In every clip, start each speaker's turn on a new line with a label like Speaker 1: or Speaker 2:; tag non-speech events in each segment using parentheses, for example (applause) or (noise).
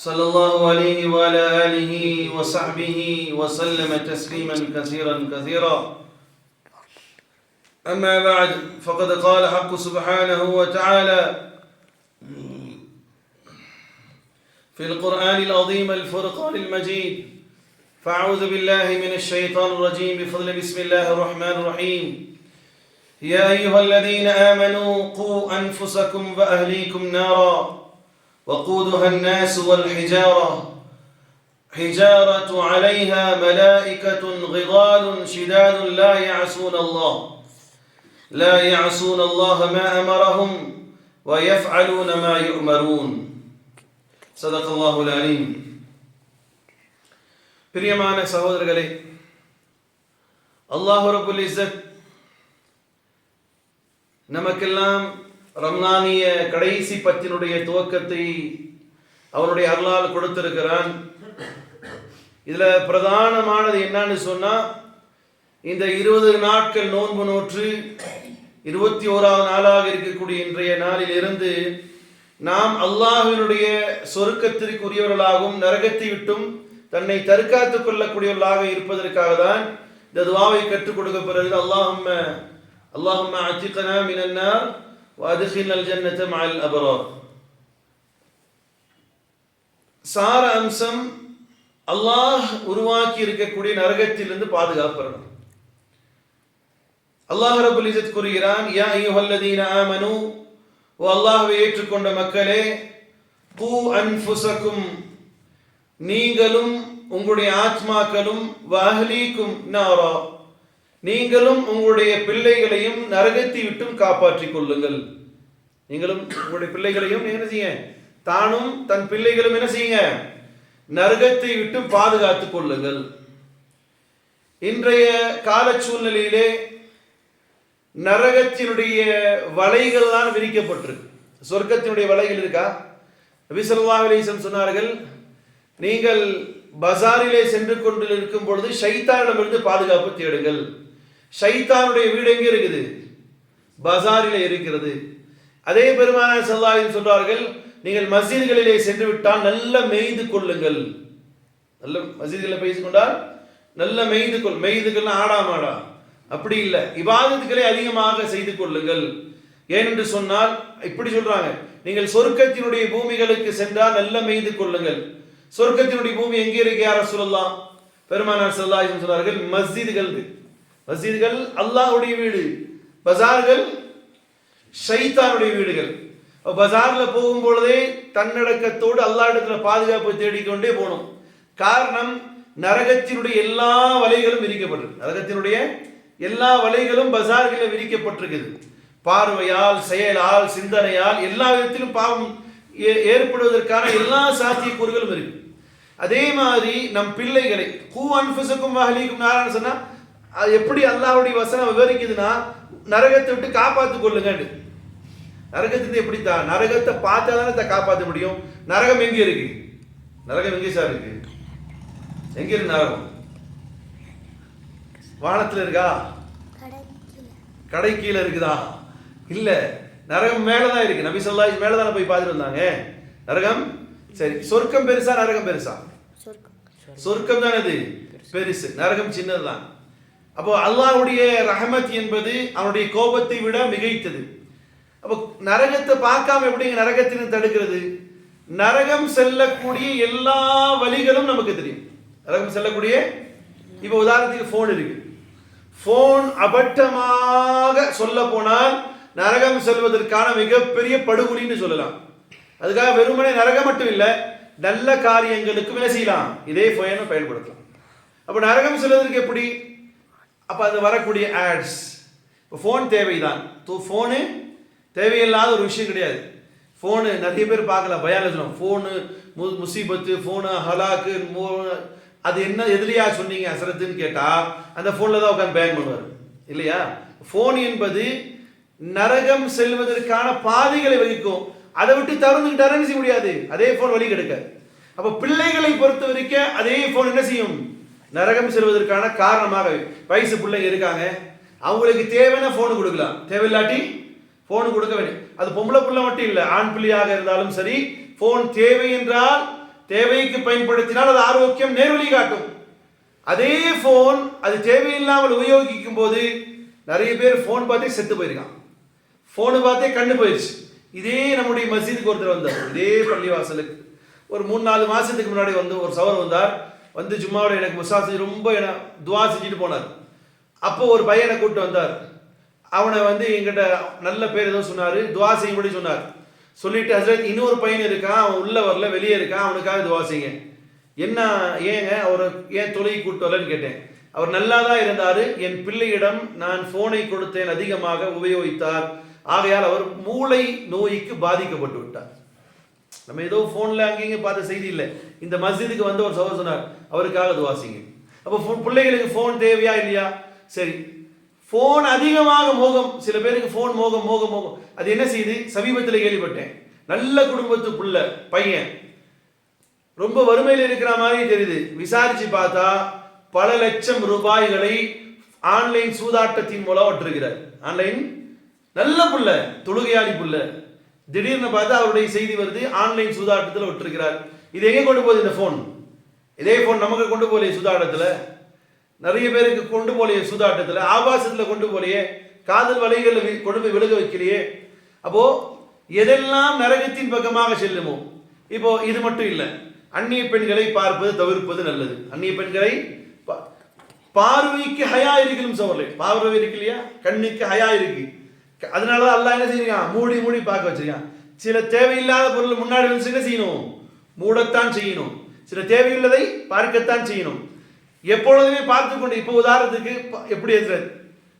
Speaker 1: صلى الله عليه وعلى آله وصحبه وسلم تسليما كثيرا كثيرا. أما بعد فقد قال حق سبحانه وتعالى في القرآن العظيم الفرقان المجيد فأعوذ بالله من الشيطان الرجيم بفضل بسم الله الرحمن الرحيم. يا أيها الذين آمنوا قوا أنفسكم وأهليكم نارا. وقودها الناس والحجارة حجارة عليها ملائكة غضال شداد لا يعصون الله لا يعصون الله ما أمرهم ويفعلون ما يؤمرون صدق الله العليم பிரியமான சகோதரர்களே அல்லாஹ் ரபுல் இஸ்ஸத் நமக்கெல்லாம் ரம்லானிய கடைசி பத்தினுடைய துவக்கத்தை அவனுடைய அருளால் கொடுத்திருக்கிறான். இதுல பிரதானமானது என்னன்னு சொன்னா இந்த இருபது நாட்கள் நோன்பு நோற்று இருபத்தி ஓராவது நாளாக இருக்கக்கூடிய இன்றைய நாளில் இருந்து நாம் அல்லாஹினுடைய சொருக்கத்திற்குரியவர்களாகவும் நரகத்தை விட்டும் தன்னை தற்காத்துக் கொள்ளக்கூடியவர்களாக இருப்பதற்காக தான் இந்த துவாவை கற்றுக் கொடுக்கப்படுகிறது அல்லாஹம்ம அல்லாஹும்ம அச்சித்தனா மினன்னா وادخلنا الجنة مع الأبرار சார அம்சம் அல்லாஹ் உருவாக்கி இருக்கக்கூடிய நரகத்திலிருந்து பாதுகாப்பறணும் அல்லாஹ் ரபுல் இசத் கூறுகிறான் யா ஐயுஹல்லதீன ஆமனு ஓ அல்லாஹ்வை ஏற்றுக்கொண்ட மக்களே கூ அன்ஃபுசக்கும் நீங்களும் உங்களுடைய ஆத்மாக்களும் வஹலீக்கும் நாரா நீங்களும் உங்களுடைய பிள்ளைகளையும் நரகத்தை விட்டும் காப்பாற்றிக் கொள்ளுங்கள். நீங்களும் உங்களுடைய பிள்ளைகளையும் என்ன செய்ய தானும் தன் பிள்ளைகளும் என்ன செய்யுங்க? நரகத்தை விட்டு பாதுகாத்துக் கொள்ளுங்கள். இன்றைய கால சூழ்நிலையிலே நரகத்தினுடைய வலைகள் தான் விரிக்கப்பட்டிருக்கு. சொர்க்கத்தினுடைய வலைகள் இருக்கா? நபிசல்லா அலிசம் சொன்னார்கள் நீங்கள் பஜாரிலே சென்று கொண்டு இருக்கும் பொழுது சைத்தானிடமிருந்து பாதுகாப்பு தேடுங்கள். ஷைத்தானுடைய வீடு எங்கே இருக்குது? பசாரில் இருக்கிறது. அதே பெருமான சல்லாஹின் சொல்றார்கள் நீங்கள் மசீதுகளிலே சென்று விட்டால் நல்ல மெய்து கொள்ளுங்கள். நல்ல மசீதுகளில் பேசிக்கொண்டால் நல்ல மெய்து கொள் மெய்துகள்னா ஆடா மாடா. அப்படி இல்லை. இவாதத்துக்களை அதிகமாக செய்து கொள்ளுங்கள். ஏனென்று சொன்னால் இப்படி சொல்றாங்க நீங்கள் சொர்க்கத்தினுடைய பூமிகளுக்கு சென்றால் நல்ல மெய்து கொள்ளுங்கள். சொர்க்கத்தினுடைய பூமி எங்கே இருக்கு யார சொல்லலாம் பெருமானார் செல்லாயும் சொன்னார்கள் மஸ்ஜிதுகள் மசீதுகள் அல்லாஹ்வுடைய வீடு. பஜார்கள் ஷைத்தானுடைய வீடுகள். பஜார்ல போகும் பொழுதே தன்னடக்கத்தோடு அல்லா இடத்துல பாதுகாப்பு தேடிக்கொண்டே போகணும். காரணம் நரகத்தினுடைய எல்லா வலைகளும் விரிக்கப்பட்டிருக்கு. நரகத்தினுடைய எல்லா வலைகளும் பஜார்களில் விரிக்கப்பட்டிருக்குது. பார்வையால் செயலால் சிந்தனையால் எல்லா விதத்திலும் பாவம் ஏற்படுவதற்கான எல்லா சாத்தியக்கூறுகளும் இருக்கு. அதே மாதிரி நம் பிள்ளைகளை கூ அன்புசுக்கும் வகலிக்கும் நாராயண சொன்னா அது எப்படி அல்லாவுடைய வசனம் விவரிக்குதுன்னா நரகத்தை விட்டு காப்பாத்து கொள்ளுங்க நரகத்திலிருந்து எப்படி தான் நரகத்தை பார்த்தா தானே காப்பாற்ற முடியும். நரகம் எங்க இருக்கு? நரகம் எங்கே சார் இருக்கு? எங்க இருக்கு நரகம்? வானத்துல இருக்கா? கடை கீழே இருக்குதா? இல்ல நரகம் மேலதான் இருக்கு. நபி சொல்லா மேலதானே போய் பார்த்துட்டு வந்தாங்க. நரகம்? சரி சொர்க்கம் பெருசா நரகம் பெருசா? சொர்க்கம் தானே அது? பெருசு. நரகம் சின்னதுதான். அப்போ அல்லாஹ்வுடைய ரஹமத் என்பது அவனுடைய கோபத்தை விட மிகைத்தது. அப்போ நரகத்தை பார்க்காம எப்படிங்க நரகத்தின் தடுக்கிறது? நரகம் செல்லக்கூடிய எல்லா வழிகளும் நமக்கு தெரியும். நரகம் செல்லக்கூடிய இப்போ உதாரணத்துக்கு ஃபோன் இருக்கு. ஃபோன் அபட்டமாக சொல்ல போனால் நரகம் செல்வதற்கான மிகப்பெரிய படுகொலின்னு சொல்லலாம். அதுக்காக வெறுமனே நரகம் மட்டும் இல்லை நல்ல காரியங்களுக்கும் என்ன செய்யலாம். இதே ஃபோனை பயன்படுத்தலாம். அப்போ நரகம் செல்வதற்கு எப்படி? அப்போ அது வரக்கூடிய ஆட்ஸ் இப்போ ஃபோன் தேவைதான். தூ ஃபோனு தேவையில்லாத ஒரு விஷயம் கிடையாது. ஃபோனு நிறைய பேர் பார்க்கல பயாலஜனம் ஃபோனு மு முசீபத்து ஃபோனு ஹலாக்கு அது என்ன எதிரியா சொன்னீங்க அசரத்துன்னு கேட்டால் அந்த ஃபோனில் தான் உட்காந்து பயன் பண்ணுவார். இல்லையா? ஃபோன் என்பது நரகம் செல்வதற்கான பாதைகளை வகிக்கும். அதை விட்டு திறந்துக்கிட்டாருன்னு செய்ய முடியாது? அதே ஃபோன் வழி கெடுக்க. அப்போ பிள்ளைகளை பொறுத்த வரைக்கும் அதே ஃபோன் என்ன செய்யும்? நரகம் செல்வதற்கான காரணமாக வயசு பிள்ளைங்க இருக்காங்க. அவங்களுக்கு தேவையான ஃபோனு கொடுக்கலாம். தேவையில்லாட்டி ஃபோனு கொடுக்க வேண்டிய அது பொம்பளை பிள்ளை மட்டும் இல்லை ஆண் பிள்ளையாக இருந்தாலும் சரி ஃபோன் தேவை என்றால் தேவைக்கு பயன்படுத்தினால் அது ஆரோக்கியம் நேர்வழி காட்டும். அதே ஃபோன் அது தேவையில்லாமல் உபயோகிக்கும் போது நிறைய பேர் ஃபோன் பார்த்தே செத்து போயிருக்கான் ஃபோனு பார்த்தே கண்ணு போயிடுச்சு இதே நம்முடைய மசீதுக்கு ஒருத்தர் வந்தார். இதே பள்ளிவாசலுக்கு. ஒரு மூணு நாலு மாதத்துக்கு முன்னாடி வந்து ஒரு சவர் வந்தார். வந்து ஜும்மாவோட எனக்கு முசாசி ரொம்ப என துவா செஞ்சுட்டு போனார். அப்போ ஒரு பையனை கூப்பிட்டு வந்தார். அவனை வந்து எங்கிட்ட நல்ல பேர் ஏதோ சொன்னார் துவா செய்யும்படி சொன்னார். சொல்லிட்டு ஹசரத் இன்னொரு பையன் இருக்கான் அவன் உள்ள வரல வெளியே இருக்கான் அவனுக்காக துவா செய்யுங்க. என்ன ஏங்க அவரை ஏன் தொலை கூட்டு வரலன்னு கேட்டேன். அவர் நல்லா தான் இருந்தார் என் பிள்ளையிடம் நான் ஃபோனை கொடுத்தேன் அதிகமாக உபயோகித்தார். ஆகையால் அவர் மூளை நோய்க்கு பாதிக்கப்பட்டு விட்டார். நம்ம ஏதோ ஃபோனில் அங்கேயும் பார்த்த செய்தி இல்லை. இந்த மஸ்ஜிதுக்கு வந்து ஒரு சகோதரர் சொன்னார் அவருக்காக துவாசிங்க அப்போ பிள்ளைகளுக்கு ஃபோன் தேவையா இல்லையா? சரி. ஃபோன் அதிகமாக மோகம் சில பேருக்கு ஃபோன் மோகம் மோகம் மோகம். அது என்ன செய்யுது? சமீபத்தில் கேள்விப்பட்டேன். நல்ல குடும்பத்து புள்ள பையன் ரொம்ப வறுமையில் இருக்கிற மாதிரி தெரியுது. விசாரிச்சு பார்த்தா பல லட்சம் ரூபாய்களை ஆன்லைன் சூதாட்டத்தின் மூலம் விட்டுருக்கிறார். ஆன்லைன் நல்ல புள்ள தொழுகையாளி புள்ள. திடீர்னு பார்த்தா அவருடைய செய்தி வருது ஆன்லைன் சூதாட்டத்தில் விட்டுருக்கிறார். இது எங்கே கொண்டு போகுது இந்த ஃபோன் இதே ஃபோன் நமக்கு கொண்டு போகலையே சூதாட்டத்தில். நிறைய பேருக்கு கொண்டு போகலையே சூதாட்டத்தில். ஆபாசத்தில் கொண்டு போகலையே. காதல் வலைகளில் கொண்டு போய் விழுக வைக்கலையே. அப்போது எதெல்லாம் நரகத்தின் பக்கமாக செல்லுமோ இப்போ இது மட்டும் இல்லை. அந்நிய பெண்களை பார்ப்பது தவிர்ப்பது நல்லது. அந்நிய பெண்களை பார்வைக்கு ஹயா இருக்கணும் சொல்லலை பார்வை இருக்கு இல்லையா? கண்ணுக்கு ஹயா இருக்கு. அதனால தான் அல்லாஹ் என்ன செய்யறான்? மூடி மூடி பார்க்க வச்சிருக்கான். சில தேவையில்லாத பொருள் முன்னாடி வந்து என்ன செய்யணும்? மூடத்தான் செய்யணும். சில தேவையுள்ளதை பார்க்கத்தான் செய்யணும். எப்பொழுதுமே பார்த்து கொண்டு இப்போ உதாரணத்துக்கு எப்படி இருக்கிறது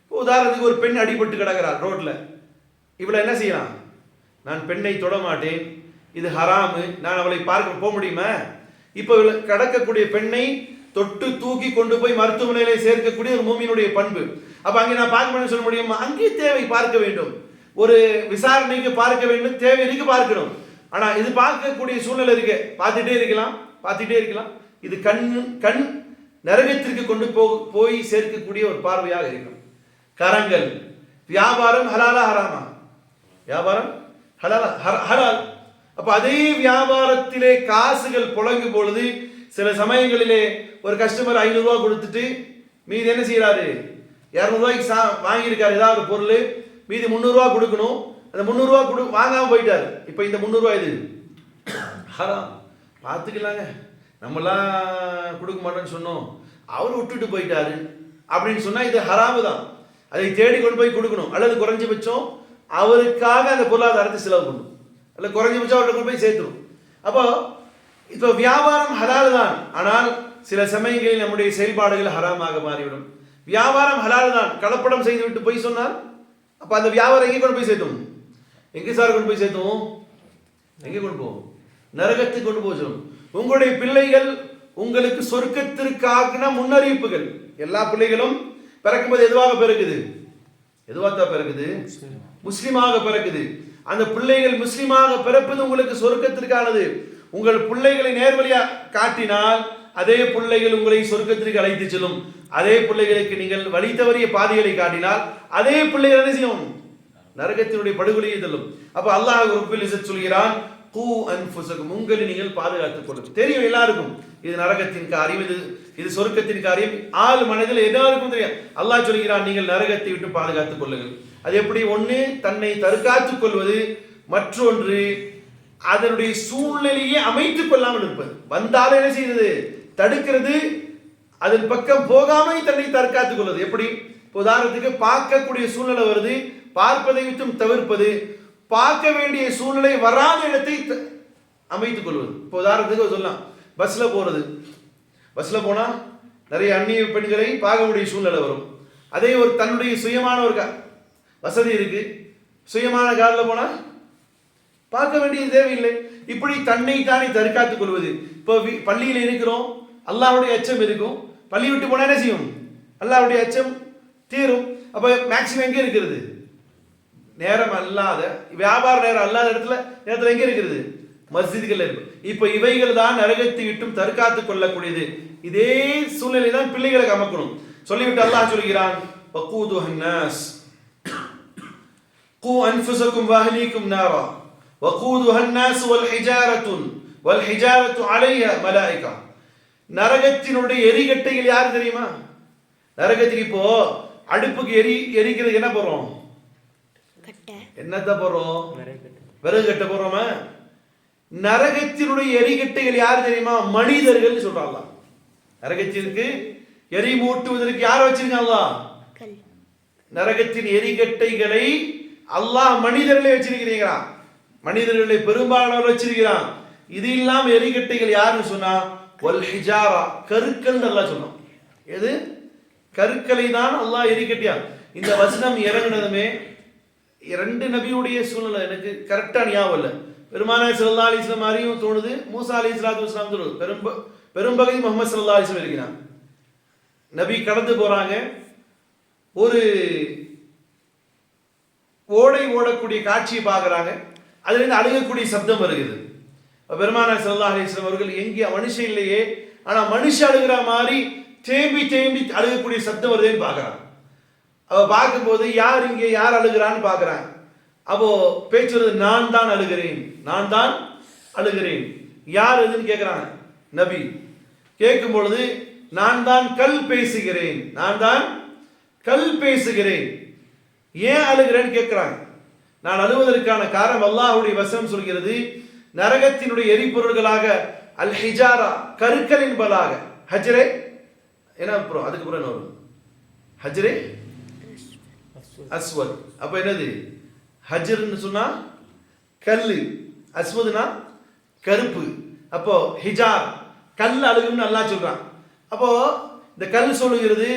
Speaker 1: இப்போ உதாரணத்துக்கு ஒரு பெண் அடிபட்டு கிடக்கிறார் ரோட்டில் இவளை என்ன செய்யலாம்? நான் பெண்ணை தொட மாட்டேன். இது ஹராமு. நான் அவளை பார்க்க போக முடியுமா? இப்போ கிடக்கக்கூடிய பெண்ணை தொட்டு தூக்கி கொண்டு போய் மருத்துவமனையிலே சேர்க்கக்கூடிய ஒரு மூமியினுடைய பண்பு. அப்ப அங்கே நான் பார்க்க முடியும் சொல்ல முடியுமா? அங்கே தேவை பார்க்க வேண்டும். ஒரு விசாரணைக்கு பார்க்க வேண்டும் தேவை இருக்கு பார்க்கணும் ஆனா இது பார்க்கக்கூடிய சூழ்நிலை இருக்கு. பார்த்துட்டே இருக்கலாம் பார்த்துட்டே இருக்கலாம். இது கண் கண் நரகத்திற்கு கொண்டு போ போய் சேர்க்கக்கூடிய ஒரு பார்வையாக இருக்கும். கரங்கள். வியாபாரம் ஹலாலா ஹராமா? வியாபாரம் ஹலாலா ஹலால். அப்ப அதே வியாபாரத்திலே காசுகள் புழங்கும் பொழுது சில சமயங்களிலே ஒரு கஸ்டமர் ஐநூறுரூவா கொடுத்துட்டு மீதி என்ன செய்கிறாரு இரநூறுவாய்க்கு சா வாங்கியிருக்காரு ஏதாவது ஒரு பொருள். மீதி முந்நூறுரூவா கொடுக்கணும். அந்த முந்நூறுரூவா கொடு வாங்காமல் போயிட்டார். இப்போ இந்த முந்நூறுரூவா இது ஹராம். பார்த்துக்கலாங்க நம்மளாம் கொடுக்க மாட்டோம்னு சொன்னோம். அவர் விட்டுட்டு போயிட்டாரு. அப்படின்னு சொன்னால் இது ஹராமு தான். அதை தேடி கொண்டு போய் கொடுக்கணும். அல்லது குறைஞ்சபட்சம் அவருக்காக அந்த பொருளாதாரத்தை செலவு பண்ணணும் அல்ல குறைஞ்சபட்சம் அவர்கிட்ட கொண்டு போய் சேர்த்துடும் அப்போ இப்போ வியாபாரம் ஹலால் தான் ஆனால் சில சமயங்களில் நம்முடைய செயல்பாடுகள் ஹராமாக மாறிவிடும். வியாபாரம் ஹலால் தான் கலப்படம் செய்து விட்டு போய் சொன்னால் அப்போ அந்த வியாபாரம் எங்கே கொண்டு போய் சேர்த்தோம்? எங்கே சார் கொண்டு போய் சேர்த்தோம்? எங்கே கொண்டு போவோம்? நரகத்துக்கு கொண்டு போக சொல்லும் உங்களுடைய பிள்ளைகள் உங்களுக்கு சொர்க்கத்திற்கான முன்னறிவிப்புகள். எல்லா பிள்ளைகளும் பிறக்கும்போது எதுவாக பிறக்குது? எதுவாகத்தான் பிறக்குது? முஸ்லிமாக பிறக்குது. அந்த பிள்ளைகள் முஸ்லிமாக பிறப்பது உங்களுக்கு சொர்க்கத்திற்கானது. உங்கள் பிள்ளைகளை நேர்வழியா காட்டினால் அதே பிள்ளைகள் உங்களை சொர்க்கத்திற்கு அழைத்து செல்லும். அதே பிள்ளைகளுக்கு நீங்கள் வழி தவறிய பாதைகளை காட்டினால் அதே பிள்ளைகள் என்ன செய்யும்? நரகத்தினுடைய படுகொலையை தள்ளும். அப்ப அல்லாஹ் ரப்பில் சொல்கிறான் கூ அன்புசகும் உங்களை நீங்கள் பாதுகாத்துக் கொள்ளும். தெரியும் எல்லாருக்கும். இது நரகத்தின் காரியம் இது இது சொர்க்கத்தின் காரியம். ஆள் மனதில் எல்லாருக்கும் தெரியும். அல்லாஹ் சொல்கிறான் நீங்கள் நரகத்தை விட்டு பாதுகாத்துக் கொள்ளுங்கள். அது எப்படி? ஒன்று தன்னை தற்காத்துக் கொள்வது மற்றொன்று அதனுடைய சூழ்நிலையை அமைத்துக் கொள்ளாமல் இருப்பது. வந்தாலும் என்ன செய்யுது தடுக்கிறது. அதன் பக்கம் போகாமல் தன்னை தற்காத்துக் கொள்வது. எப்படி? உதாரணத்துக்கு பார்க்கக்கூடிய சூழ்நிலை வருது. பார்ப்பதை விட்டும் தவிர்ப்பது. பார்க்க வேண்டிய சூழ்நிலை வராத இடத்தை த- அமைத்துக் கொள்வது. இப்போ உதாரணத்துக்கு சொல்லலாம். பஸ்ல போறது. பஸ்ல போனா நிறைய அந்நிய பெண்களை பார்க்கக்கூடிய சூழ்நிலை வரும். அதே ஒரு தன்னுடைய சுயமான ஒரு வசதி இருக்கு. சுயமான காரில் போனா பார்க்க வேண்டிய தேவையில்லை. இப்படி தன்னை தானே தற்காத்துக் கொள்வது. இப்போ பள்ளியில் இருக்கிறோம். அல்லாவுடைய அச்சம் இருக்கும். பள்ளி விட்டு போனால் என்ன செய்யும்? அல்லாவுடைய அச்சம் தீரும். அப்போ மேக்சிமம் எங்கே இருக்கிறது? நேரம் அல்லாத வியாபார நேரம் அல்லாத இடத்துல நேரத்தில் எங்கே இருக்கிறது? மஸ்ஜிதுகள் இருக்கும் இப்போ இவைகள் தான் நரகத்தை விட்டும் தற்காத்து கொள்ளக்கூடியது. இதே சூழ்நிலை தான் பிள்ளைகளுக்கு அமைக்கணும் சொல்லிவிட்டு அல்லாஹ் சொல்கிறான் வக்கூது (clears throat) கூ அன்ஃபுசக்கும் வஹலீக்கும் நாரா. வகூதுஹன் நாஸ் வல் ஹிஜாரத்துன் வல் ஹிஜாரத்து அலைஹ மலாயிகா. நரகத்தினுடைய எரிகட்டைகள் யார் தெரியுமா? நரகத்துக்கு இப்போ அடுப்புக்கு எரி எரிக்கிறது என்ன போறோம் என்னத்த போறோம் விறகு கட்ட போறோமா நரகத்தினுடைய எரிகட்டைகள் யார் தெரியுமா? மனிதர்கள் சொல்றாங்க நரகத்திற்கு எரி மூட்டுவதற்கு யார் வச்சிருக்காங்க நரகத்தின் எரிகட்டைகளை அல்லாஹ் மனிதர்களே வச்சிருக்கிறீங்களா? மனிதர்களை பெரும்பாலானவர் வச்சிருக்கிறான். இது இல்லாம எரிகட்டைகள் யாருன்னு சொன்னா வல் ஹிஜாரா. கருக்கள் நல்லா சொன்னான் எது? கருக்களை தான் அல்லாஹ் எரிகட்டியா இந்த வசனம் இறங்கினதுமே இரண்டு நபியுடைய சூழ்நிலை. எனக்கு கரெக்டா ஞாபகம் இல்லை. பெருமான சல்லா அலிஸ்லாம் மாதிரியும் தோணுது. மூசா அலி இஸ்லாத்து இஸ்லாம் தோணுது. பெரும் பெரும்பகுதி முகமது சல்லா அலிஸ்லாம் இருக்கிறான். நபி கடந்து போறாங்க. ஒரு ஓடை ஓடக்கூடிய காட்சியை பார்க்குறாங்க. அதுலேருந்து அழுகக்கூடிய சப்தம் வருகிறது. பெருமானா பெருமானார் அலிஸ்லாம் அவர்கள் எங்கே? மனுஷன் இல்லையே. ஆனால் மனுஷன் அழுகிற மாதிரி தேம்பி தேம்பி அழுகக்கூடிய சப்தம் வருதுன்னு பார்க்குறான். அவள் பார்க்கும்போது யார் இங்கே யார் அழுகிறான்னு பார்க்குறான். அப்போ பேச்சு வருது நான் தான் அழுகிறேன். நான் தான் அழுகிறேன். யார் எதுன்னு கேட்குறாங்க நபி. கேட்கும் பொழுது நான் தான் கல் பேசுகிறேன். நான் தான் கல் பேசுகிறேன். ஏன் அழுகிறேன்னு கேட்குறான் நான் அழுவதற்கான காரணம் அல்லாஹுடைய வசனம் சொல்கிறது நரகத்தினுடைய எரிபொருள்களாக அல் ஹிஜாரா கருக்களின் பலாக. ஹஜ்ரே என்ன அப்புறம் அதுக்கு அப்புறம் என்ன வரும்? ஹஜ்ரே அஸ்வத். அப்ப என்னது? ஹஜ்ருன்னு சொன்னா கல் அஸ்வதுனா கருப்பு. அப்போ ஹிஜார். கல் அழுகுன்னு நல்லா சொல்றான். அப்போ இந்த கல் சொல்லுகிறது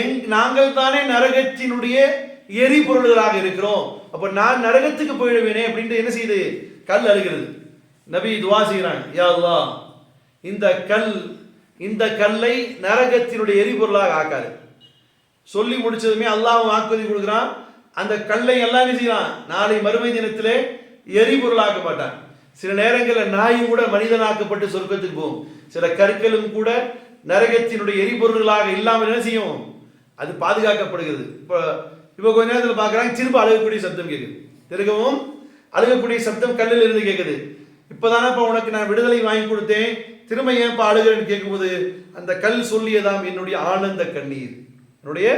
Speaker 1: எங் நாங்கள் தானே நரகத்தினுடைய எரிபொருள்களாக இருக்கிறோம். அப்போ நான் நரகத்துக்கு போயிடுவேனே அப்படின்ட்டு என்ன செய்யுது? கல் அழுகிறது. நபி துவா செய்கிறாங்க யா இந்த கல் இந்த கல்லை நரகத்தினுடைய எரிபொருளாக ஆக்காது. சொல்லி முடிச்சதுமே அல்லாவும் வாக்குறுதி கொடுக்குறான். அந்த கல்லை எல்லாம் என்ன செய்யலாம் நாளை மறுமை தினத்திலே எரிபொருளாக்க மாட்டான். சில நேரங்களில் நாயும் கூட மனிதனாக்கப்பட்டு சொர்க்கத்துக்கு போகும். சில கற்களும் கூட நரகத்தினுடைய எரிபொருள்களாக இல்லாமல் என்ன செய்யும்? அது பாதுகாக்கப்படுகிறது. இப்போ இப்போ கொஞ்ச நேரத்தில் பார்க்குறாங்க திரும்ப அழுகக்கூடிய சப்தம் கேட்குது திரும்பவும் அழுகக்கூடிய சப்தம் கல்லில் இருந்து கேட்குது இப்போதானப்பா உனக்கு நான் விடுதலை வாங்கி கொடுத்தேன். திரும்ப ஏன்ப்பா அழுகிறேன்னு கேட்கும்போது அந்த கல் சொல்லியதாம் என்னுடைய ஆனந்த கண்ணீர். என்னுடைய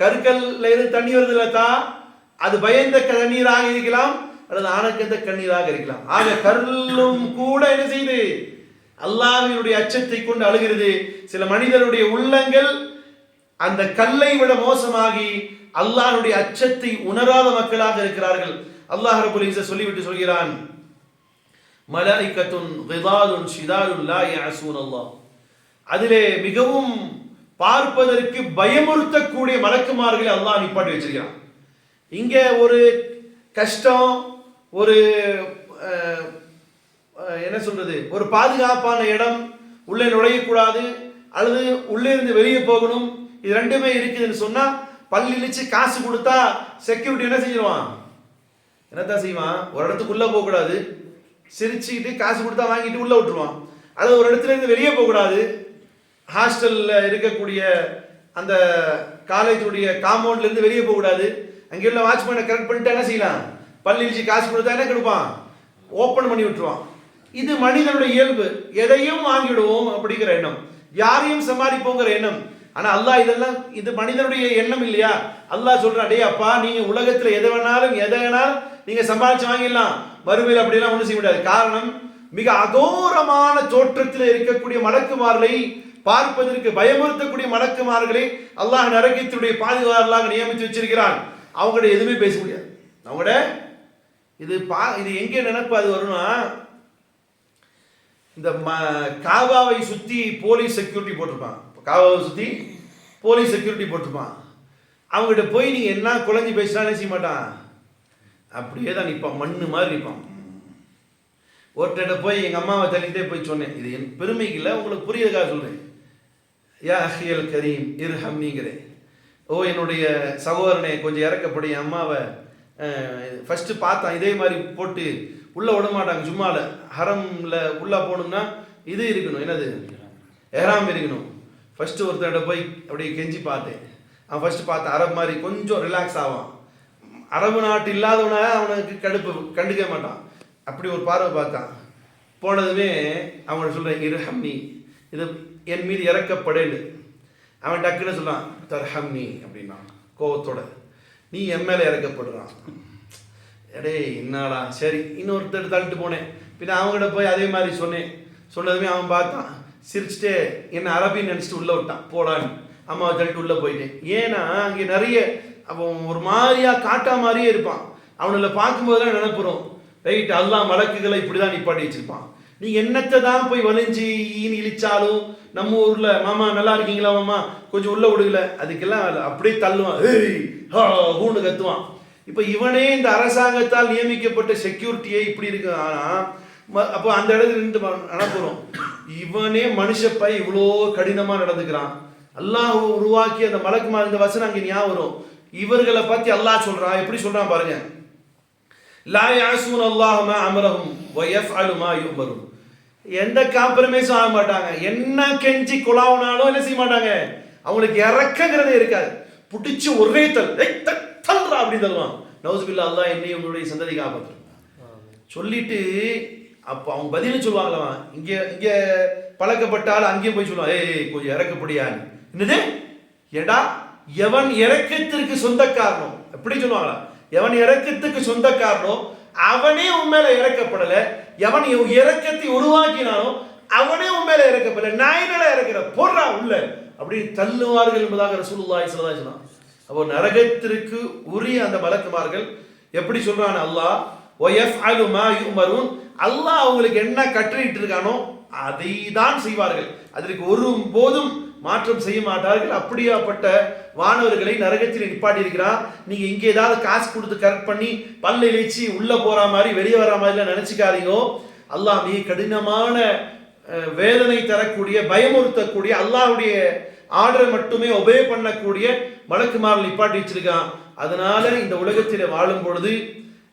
Speaker 1: கற்கல்ல இருந்து தண்ணி வருது இல்லத்தா அது பயந்த கண்ணீராக இருக்கலாம் அல்லது ஆனக்கந்த கண்ணீராக இருக்கலாம். ஆக கல்லும் கூட என்ன செய்து அல்லாஹ்வினுடைய அச்சத்தை கொண்டு அழுகிறது. சில மனிதருடைய உள்ளங்கள் அந்த கல்லை விட மோசமாகி அல்லாஹனுடைய அச்சத்தை உணராத மக்களாக இருக்கிறார்கள். அல்லாஹ் ரபுல் சொல்லிவிட்டு சொல்கிறான் மலாய்க்கத்துன் விதாதுன் ஷிதாலுன் லா யஅசூன் அல்லாஹ் அதிலே மிகவும் பார்ப்பதற்கு பயமுறுத்தக்கூடிய மலக்குமார்களை அல்லாஹ் நிப்பாட்டி வச்சிருக்கிறான். இங்கே ஒரு கஷ்டம் ஒரு என்ன சொல்றது ஒரு பாதுகாப்பான இடம் உள்ளே நுழையக்கூடாது அல்லது உள்ளே இருந்து வெளியே போகணும் இது ரெண்டுமே இருக்குதுன்னு சொன்னா பள்ளி இழிச்சு காசு கொடுத்தா செக்யூரிட்டி என்ன செஞ்சிருவான் என்னத்தான் செய்வான்? ஒரு இடத்துக்குள்ள போகக்கூடாது. சிரிச்சுக்கிட்டு காசு கொடுத்தா வாங்கிட்டு உள்ள விட்டுருவான். அல்லது ஒரு இடத்துல இருந்து வெளியே போகக்கூடாது. ஹாஸ்டல்ல இருக்கக்கூடிய அந்த காலேஜுடைய காம்பவுண்ட்ல இருந்து வெளியே போகக்கூடாது. அங்கே உள்ள வாட்ச்மேனை கரெக்ட் பண்ணிட்டு என்ன செய்யலாம்? பல் இழிச்சு காசு கொடுத்தா என்ன கொடுப்பான்? ஓப்பன் பண்ணி விட்டுருவான். இது மனிதனுடைய இயல்பு. எதையும் வாங்கிடுவோம் அப்படிங்கிற எண்ணம். யாரையும் சமாளிப்போங்கிற எண்ணம். ஆனால் அல்லாஹ் இதெல்லாம் இது மனிதனுடைய எண்ணம் இல்லையா? அல்லாஹ் சொல்றான் டே அப்பா நீங்கள் உலகத்தில் எதை வேணாலும் எதை வேணாலும் நீங்கள் சம்பாதிச்சு வாங்கிடலாம். மறுமையில் அப்படிலாம் ஒன்றும் செய்ய முடியாது. காரணம் மிக அகோரமான தோற்றத்தில் இருக்கக்கூடிய மலக்குமார்களை பார்ப்பதற்கு பயமுறுத்தக்கூடிய மலக்குமார்களை அல்லாஹ் நரகத்தினுடைய பாதுகாவலாக நியமித்து வச்சிருக்கிறான். அவங்கள்ட்ட எதுவுமே பேச முடியாது. அவங்களோட இது பா இது எங்கே நினைப்பு அது வரும்னா இந்த ம காபாவை சுற்றி போலீஸ் செக்யூரிட்டி போட்டிருப்பான் காவலை சுற்றி போலீஸ் செக்யூரிட்டி போட்டுப்பான் அவங்ககிட்ட போய் நீங்கள் என்ன குழஞ்சி பேசினாலே செய்ய மாட்டான். அப்படியே தான் நிற்பான் மண்ணு மாதிரி நிற்பான் ஒருத்தர்கிட்ட போய் எங்கள் அம்மாவை தள்ளிட்டே போய் சொன்னேன். இது என் பெருமைக்கு இல்லை உங்களுக்கு புரியதுக்காக சொல்கிறேன் யா அஹியல் கரீம் இர்ஹம்னிங்கிறேன் ஓ என்னுடைய சகோதரனை கொஞ்சம் இறக்கப்படி என் அம்மாவை ஃபஸ்ட்டு பார்த்தான். இதே மாதிரி போட்டு உள்ளே விட மாட்டாங்க சும்மாவில் ஹரம்ல உள்ளே போகணும்னா இது இருக்கணும் என்னது? எஹராம் இருக்கணும். ஃபஸ்ட்டு ஒருத்தர்கிட்ட போய் அப்படியே கெஞ்சி பார்த்தேன். அவன் ஃபஸ்ட்டு பார்த்தான் அரபு மாதிரி கொஞ்சம் ரிலாக்ஸ் ஆவான். அரபு நாட்டு இல்லாதவன அவனுக்கு கடுப்பு கண்டுக்க மாட்டான். அப்படி ஒரு பார்வை பார்த்தான். போனதுமே அவனை சொல்கிறேன் இரஹம்னி. இது என் மீது இறக்கப்படேன்னு. அவன் டக்குன்னு சொல்றான் தர்ஹம்னி அப்படின்னா கோவத்தோட. நீ என் மேலே இறக்கப்படுறான். எடே என்னடா சரி இன்னொருத்தர் தள்ளிட்டு போனேன். பின்ன அவங்ககிட்ட போய் அதே மாதிரி சொன்னேன். சொன்னதுமே அவன் பார்த்தான். சிரிச்சுட்டே என்ன அரபின்னு நினச்சிட்டு உள்ளே விட்டான். போடான்னு அம்மாவை சொல்லிட்டு உள்ளே போயிட்டேன். ஏன்னா அங்கே நிறைய அவன் ஒரு மாதிரியா காட்டா மாதிரியே இருப்பான். அவனில் பார்க்கும்போதெல்லாம் நினைப்புறோம் ரைட் எல்லாம் வழக்குகளை இப்படி தான் நிப்பாட்டி வச்சிருப்பான். நீ என்னத்தை தான் போய் வளைஞ்சி ஈன்னு இழிச்சாலும் நம்ம ஊரில் மாமா நல்லா இருக்கீங்களா மாமா? கொஞ்சம் உள்ள விடுகல அதுக்கெல்லாம் அப்படியே தள்ளுவான். ஏய் ஹூன்னு கத்துவான். இப்போ இவனே இந்த அரசாங்கத்தால் நியமிக்கப்பட்ட செக்யூரிட்டியே இப்படி இருக்கு. ஆனால் அப்போ அந்த இடத்துல நின்று நடக்கிறோம் இவனே மனுஷப்பை இவ்வளோ கடினமாக நடந்துக்கிறான். அல்லாஹ் உருவாக்கி அந்த மலக்குமார் இந்த வசனம் அங்கே ஞாபகம் வரும். இவர்களை பற்றி அல்லாஹ் சொல்கிறான் எப்படி சொல்கிறான் பாருங்க. லா யாசூன் அல்லாஹுமா அமரஹும் வ யஃப்அலு யுமரும். எந்த காம்ப்ரமைஸும் ஆக மாட்டாங்க. என்ன கெஞ்சி குழாவுனாலும் என்ன செய்ய மாட்டாங்க. அவங்களுக்கு இறக்கங்கிறதே இருக்காது. பிடிச்சி ஒரே தல். தல்றா அப்படி தருவான். நவுசுபில்லா அல்லாஹ் என்னையும் உங்களுடைய சந்ததி காப்பாற்று சொல்லிட்டு அப்போ அவங்க பதில் சொல்லுவாங்களா இங்கே இங்கே பழக்கப்பட்டால் அங்கேயும் போய் சொல்லுவான் ஏய் கொஞ்சம் இறக்கப்படியான்னு என்னது? ஏடா எவன் இறக்கத்திற்கு சொந்தக்காரனோ? எப்படி சொல்லுவாங்களா எவன் இறக்கத்துக்கு சொந்தக்காரனோ அவனே உன் மேல இறக்கப்படல. எவன் இறக்கத்தை உருவாக்கினானோ அவனே உன் மேல இறக்கப்படல. நான் என்னடா இறக்கிற போடுறா உள்ள. அப்படி தள்ளுவார்கள் என்பதாக ரசூலுல்லாஹி ஸல்லல்லாஹு அப்போ நரகத்திற்கு உரிய அந்த மலக்குமார்கள் எப்படி சொல்றான் அல்லாஹ்? ஒயஃப் அலு மா யுமரூன் அல்லாஹ் அவங்களுக்கு என்ன கட்டளையிட்டு இருக்கானோ அதை தான் செய்வார்கள். அதற்கு ஒரு போதும் மாற்றம் செய்ய மாட்டார்கள். அப்படியாப்பட்ட வானவர்களை நரகத்தில் நிப்பாட்டி இருக்கிறான் நீங்க இங்கே ஏதாவது காசு கொடுத்து கரெக்ட் பண்ணி பல்ல இழைச்சி உள்ள போற மாதிரி வெளியே வர மாதிரிலாம் நினைச்சுக்காதீங்க. அல்லாஹ் மிக கடினமான வேதனை தரக்கூடிய பயமுறுத்தக்கூடிய அல்லாஹுடைய ஆர்டரை மட்டுமே ஒபே பண்ணக்கூடிய மலக்குமாரில் நிப்பாட்டி வச்சிருக்கான். அதனால இந்த உலகத்தில் வாழும் பொழுது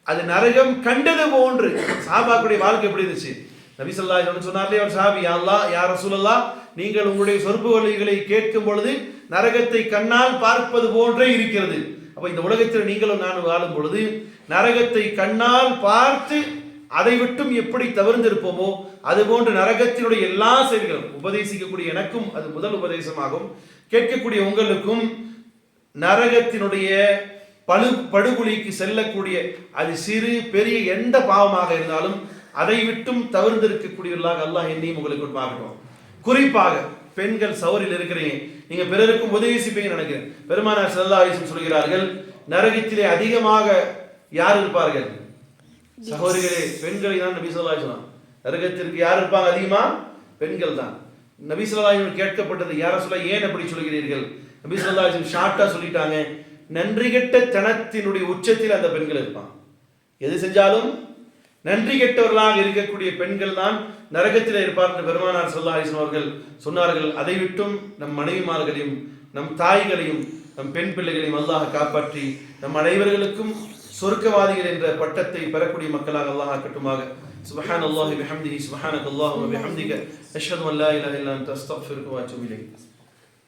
Speaker 1: அது நரகம் கண்டது போன்று. சாபாக்குடைய வாழ்க்கை எப்படி இருந்துச்சு? நபி ஸல்லல்லாஹு சொன்னார்லே ஒரு சாபி யா அல்லாஹ் யா நீங்கள் உங்களுடைய சொற்பு வழிகளை கேட்கும் பொழுது நரகத்தை கண்ணால் பார்ப்பது போன்றே இருக்கிறது. அப்போ இந்த உலகத்தில் நீங்களும் நானும் வாழும் பொழுது நரகத்தை கண்ணால் பார்த்து அதை விட்டும் எப்படி தவிர்ந்திருப்போமோ அதுபோன்று நரகத்தினுடைய எல்லா செயல்களும் உபதேசிக்கக்கூடிய எனக்கும் அது முதல் உபதேசமாகும். கேட்கக்கூடிய உங்களுக்கும் நரகத்தினுடைய பழு படுகொலிக்கு செல்லக்கூடிய அது சிறு பெரிய எந்த பாவமாக இருந்தாலும் அதை விட்டும் தவிர்ந்திருக்கக்கூடியவர்களாக அல்லாஹ் என்னையும் உங்களுக்கு பார்க்கணும் குறிப்பாக பெண்கள் சவரில் இருக்கிறீங்க. நீங்க பிறருக்கும் உதவி செய்ப்பீங்க நினைக்கிறேன். பெருமானார் செல்லா சொல்கிறார்கள் நரகத்திலே அதிகமாக யார் இருப்பார்கள்? சகோதரிகளே பெண்களை தான் நபி சொல்லா அலைஹி நரகத்திற்கு யார் இருப்பாங்க அதிகமா? பெண்கள் தான். நபி ஸல்லல்லாஹு கேட்கப்பட்டது யார சொல்ல ஏன் அப்படி சொல்கிறீர்கள்? நபி ஸல்லல்லாஹு ஷார்ட்டா சொல்லிட்டாங்க. நன்றி கெட்ட தனத்தினுடைய உச்சத்தில் அந்த பெண்கள் இருப்பான் எது செஞ்சாலும் நன்றி கெட்டவர்களாக இருக்கக்கூடிய பெண்கள் தான் நரகத்தில் இருப்பார் என்று பெருமானார் சொல்லா அவர்கள் சொன்னார்கள். அதை விட்டும் நம் மனைவிமார்களையும் நம் தாய்களையும் நம் பெண் பிள்ளைகளையும் அல்லாஹ் காப்பாற்றி நம் அனைவர்களுக்கும் சொர்க்கவாதிகள் என்ற பட்டத்தை பெறக்கூடிய மக்களாக அல்லாஹ் கட்டுமாக சுபஹான் அல்லாஹி பிஹம்திஹி சுபஹானக அல்லாஹும்ம பிஹம்திக அஷ்ஹது அன் லா இலாஹா இல்லா அன்த